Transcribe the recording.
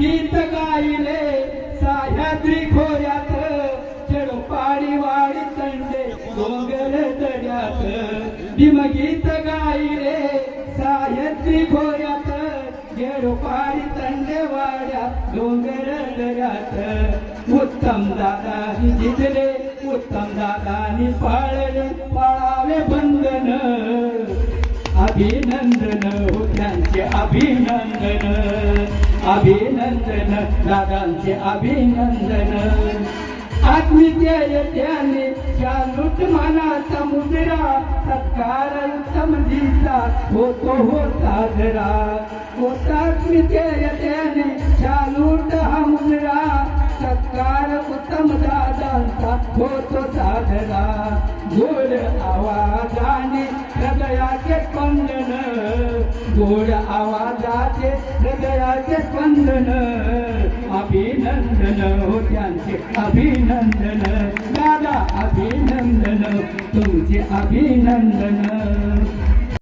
गीत गायले साह्याद्री खोऱ्यात चेडपाडी वाडी तंडे डोंगर दऱ्यात भीमगीत गायले साह्याद्री खोऱ्यात पाडी तंडे वाड्यात डोंगर दऱ्यात उत्तम दादानी जिजले उत्तम दादानी पाळले पाळावे बंधन. अभिनंदन हो त्यांचे अभिनंदन. अभिनंदन दादांचे अभिनंदन आत्मीय त्याने त्या लुटमानाचा मुद्रा सत्कार उत्तम दिसा होतो हो साजरा. होतात्मिय त्याने त्या लूट हा मुद्रा सत्कार उत्तम दादांचा होतो साजरा. गोड आवाजाने हृदयाचे स्पंदन गोड आवाजाचे हृदयाचे स्पंदन अभिनंदन हो त्यांचे अभिनंदन दादा अभिनंदन तुमचे अभिनंदन.